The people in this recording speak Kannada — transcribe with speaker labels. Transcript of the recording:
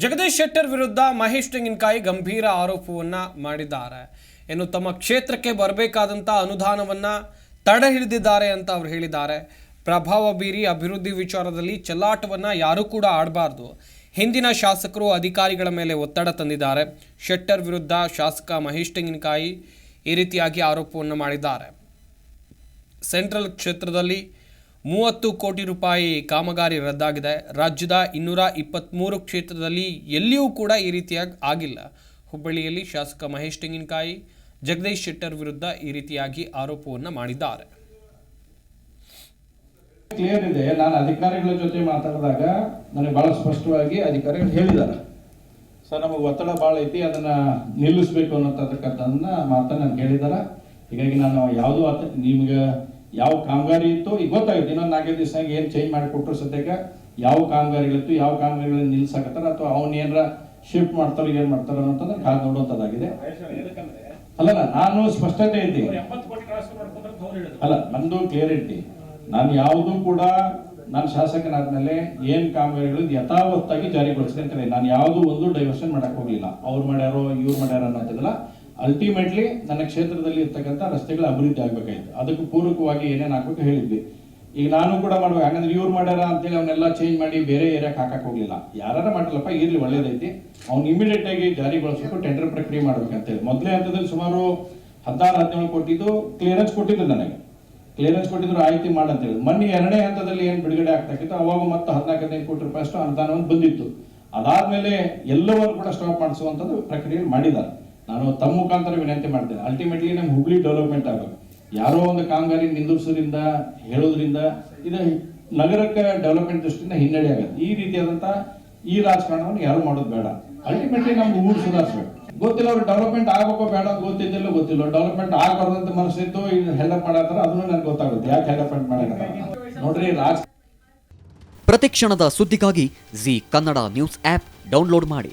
Speaker 1: ಜಗದೀಶ್ ಶೆಟ್ಟರ್ ವಿರುದ್ಧ ಮಹೇಶ್ ತೆಂಗಿನಕಾಯಿ ಗಂಭೀರ ಆರೋಪವನ್ನು ಮಾಡಿದ್ದಾರೆ. ಏನು ತಮ್ಮ ಕ್ಷೇತ್ರಕ್ಕೆ ಬರಬೇಕಾದಂಥ ಅನುದಾನವನ್ನ ತಡೆ ಹಿಡಿದಿದ್ದಾರೆ ಅಂತ ಅವರು ಹೇಳಿದ್ದಾರೆ. ಪ್ರಭಾವ ಬೀರಿ ಅಭಿವೃದ್ಧಿ ವಿಚಾರದಲ್ಲಿ ಚೆಲ್ಲಾಟವನ್ನ ಯಾರೂ ಕೂಡ ಆಡಬಾರ್ದು. ಹಿಂದಿನ ಶಾಸಕರು ಅಧಿಕಾರಿಗಳ ಮೇಲೆ ಒತ್ತಡ ತಂದಿದ್ದಾರೆ. ಶೆಟ್ಟರ್ ವಿರುದ್ಧ ಶಾಸಕ ಮಹೇಶ್ ತೆಂಗಿನಕಾಯಿ ಈ ರೀತಿಯಾಗಿ ಆರೋಪವನ್ನು ಮಾಡಿದ್ದಾರೆ. ಸೆಂಟ್ರಲ್ ಕ್ಷೇತ್ರದಲ್ಲಿ ಮೂವತ್ತು ಕೋಟಿ ರೂಪಾಯಿ ಕಾಮಗಾರಿ ರದ್ದಾಗಿದೆ. ರಾಜ್ಯದ ಇನ್ನೂರ ಇಪ್ಪತ್ತ್ಮೂರು ಕ್ಷೇತ್ರದಲ್ಲಿ ಎಲ್ಲಿಯೂ ಕೂಡ ಈ ರೀತಿಯಾಗಿ ಆಗಿಲ್ಲ. ಹುಬ್ಬಳ್ಳಿಯಲ್ಲಿ ಶಾಸಕ ಮಹೇಶ್ ತೆಂಗಿನಕಾಯಿ, ಜಗದೀಶ್ ಶೆಟ್ಟರ್ ವಿರುದ್ಧ ಈ ರೀತಿಯಾಗಿ ಆರೋಪವನ್ನು ಮಾಡಿದ್ದಾರೆ.
Speaker 2: ಕ್ಲಿಯರ್ ಇದೆ. ನಾನು ಅಧಿಕಾರಿಗಳ ಜೊತೆ ಮಾತಾಡಿದಾಗ ನನಗೆ ಬಹಳ ಸ್ಪಷ್ಟವಾಗಿ ಅಧಿಕಾರಿಗಳು ಹೇಳಿದ್ದಾರೆ. ಸರ್, ನಮಗೆ ಒತ್ತಡ ಭಾಳ ಐತಿ, ಅದನ್ನ ನಿಲ್ಲಿಸ್ಬೇಕು ಅನ್ನೋತಕ್ಕಂಥದ್ದನ್ನ ಮಾತನ್ನ ಹೇಳಿದ್ದಾರೆ. ಹೀಗಾಗಿ ನಾನು ಯಾವುದೂ ನಿಮ್ಗೆ ಯಾವ ಕಾಮಗಾರಿ ಇತ್ತು ಈಗ ಗೊತ್ತಾಗುತ್ತೆ ಇನ್ನೊಂದು ನಾಲ್ಕೈದು ದಿವಸ ಏನು ಚೇಂಜ್ ಮಾಡಿ ಕೊಟ್ಟರು ಸದ್ಯಕ್ಕೆ ಯಾವ ಕಾಮಗಾರಿಗಳಿತ್ತು ಯಾವ ಕಾಮಗಾರಿಗಳನ್ನ ನಿಲ್ಸಕತ್ತಾರ ಅಥವಾ ಅವ್ನ ಏನಾರ ಶಿಫ್ಟ್ ಮಾಡ್ತಾರೋ ಏನು ಮಾಡ್ತಾರೋ ಅನ್ನೋದನ್ನ ಕಾದು ನೋಡುವಂಥದ್ದಾಗಿದೆ ಅಲ್ಲ ನಾನು ಸ್ಪಷ್ಟತೆ ಐತಿ ಅಲ್ಲ ನಂದು ಕ್ಲಿಯರಿಟಿ ನಾನು ಯಾವುದೂ ಕೂಡ ನಾನು ಶಾಸಕನಾದ್ಮೇಲೆ ಏನ್ ಕಾಮಗಾರಿಗಳು ಯಥಾವತ್ತಾಗಿ ಜಾರಿಗೊಳಿಸಿದೆ ಅಂತ ನಾನು ಯಾವುದು ಒಂದು ಡೈವರ್ಷನ್ ಮಾಡಕ್ ಹೋಗ್ಲಿಲ್ಲ. ಅವ್ರು ಮಾಡ್ಯಾರೋ ಇವ್ರು ಮಾಡ್ಯಾರ ಅನ್ನೋದಿಲ್ಲ ಅಲ್ಟಿಮೇಟ್ಲಿ ನನ್ನ ಕ್ಷೇತ್ರದಲ್ಲಿ ಇರ್ತಕ್ಕಂಥ ರಸ್ತೆಗಳ ಅಭಿವೃದ್ಧಿ ಆಗಬೇಕಾಯ್ತು. ಅದಕ್ಕೆ ಪೂರಕವಾಗಿ ಏನೇನು ಹಾಕ್ಬೇಕು ಹೇಳಿದ್ವಿ. ಈಗ ನಾನು ಕೂಡ ಮಾಡ್ಬೇಕು. ಯಾಕಂದ್ರೆ ಇವ್ರು ಮಾಡ್ಯಾರ ಅಂತೇಳಿ ಅವನ್ನೆಲ್ಲ ಚೇಂಜ್ ಮಾಡಿ ಬೇರೆ ಏರಿಯಾಕ್ ಹಾಕಕ್ ಹೋಗ್ಲಿಲ್ಲ. ಯಾರ ಮಾಡಲಪ್ಪ ಇರ್ಲಿ, ಒಳ್ಳೇದೈತಿ. ಅವ್ನು ಇಮಿಡಿಯೇಟ್ ಆಗಿ ಜಾರಿಗೊಳಿಸ್ಬೇಕು ಟೆಂಡರ್ ಪ್ರಕ್ರಿಯೆ ಮಾಡ್ಬೇಕಂತೇಳಿ. ಮೊದಲೇ ಹಂತದಲ್ಲಿ ಸುಮಾರು ಹದಿನಾರು, ಹದಿನೇಳು ಕೊಟ್ಟಿದ್ದು ಕ್ಲಿಯರೆನ್ಸ್ ಕೊಟ್ಟಿದ್ರು ನನಗೆ. ಕ್ಲಿಯರೆನ್ಸ್ ಕೊಟ್ಟಿದ್ರು ಆಯ್ತಿ ಮಾಡಂತೇಳಿ. ಮೊನ್ನೆ ಎರಡನೇ ಹಂತದಲ್ಲಿ ಏನು ಬಿಡುಗಡೆ ಆಗ್ತಕ್ಕಿತ್ತು? ಅವಾಗ ಮತ್ತೆ ಹದಿನಾಲ್ಕು, ಹದಿನೈದು ಕೋಟಿ ರೂಪಾಯಿ ಅಷ್ಟು ಅನುದಾನವನ್ನು ಬಂದಿತ್ತು. ಅದಾದ್ಮೇಲೆ ಎಲ್ಲವನ್ನೂ ಕೂಡ ಸ್ಟಾಪ್ ಮಾಡಿಸುವಂಥದ್ದು ಪ್ರಕ್ರಿಯೆ ಮಾಡಿದ್ದಾರೆ. ನಾನು ತಮ್ಮ ಮುಖಾಂತರ ವಿನಂತಿ ಮಾಡ್ತೇನೆ. ಅಲ್ಟಿಮೇಟ್ಲಿ ನಮ್ಗೆ ಹುಬ್ಳಿ ಡೆವಲಪ್ಮೆಂಟ್ ಆಗಬೇಕು ಯಾರೋ ಒಂದು ಕಾಮಗಾರಿ ನಿಂದಿಸೋದ್ರಿಂದ ಹೇಳೋದ್ರಿಂದ ಇದು ನಗರಕ್ಕೆ ಡೆವಲಪ್ಮೆಂಟ್ ದೃಷ್ಟಿಯಿಂದ ಹಿನ್ನಡೆ ಆಗುತ್ತೆ ಈ ರೀತಿಯಾದಂಥ ಈ ರಾಜಕಾರಣವನ್ನು ಯಾರು ಮಾಡೋದು ಬೇಡ. ಅಲ್ಟಿಮೇಟ್ಲಿ ನಮ್ಗೆ ಊರು ಸುಧಾರಿಸ್ಬೇಕು. ಗೊತ್ತಿಲ್ಲ ಅವ್ರು ಡೆವಲಪ್ಮೆಂಟ್ ಆಗಬೇಕು ಬೇಡ ಅಂತ ಗೊತ್ತಿದ್ದಿಲ್ಲ ಗೊತ್ತಿಲ್ಲ. ಡೆವಲಪ್ಮೆಂಟ್ ಆಗಬಾರ್ದಂತ ಮನಸ್ಸಿತ್ತು ಈಗ ಹೆಲ್ಪ್ ಮಾಡತ್ತಾರ ಅದನ್ನು ನನಗೆ ಗೊತ್ತಾಗುತ್ತೆ. ಯಾಕೆ ಡೆವಲಪ್ಮೆಂಟ್ ಮಾಡಕತ್ತಾರ ನೋಡ್ರಿ, ರಾಜ
Speaker 3: ಪ್ರತಿಕ್ಷಣದ ಸುದ್ದಿಗಾಗಿ Zee Kannada news app download ಮಾಡಿ.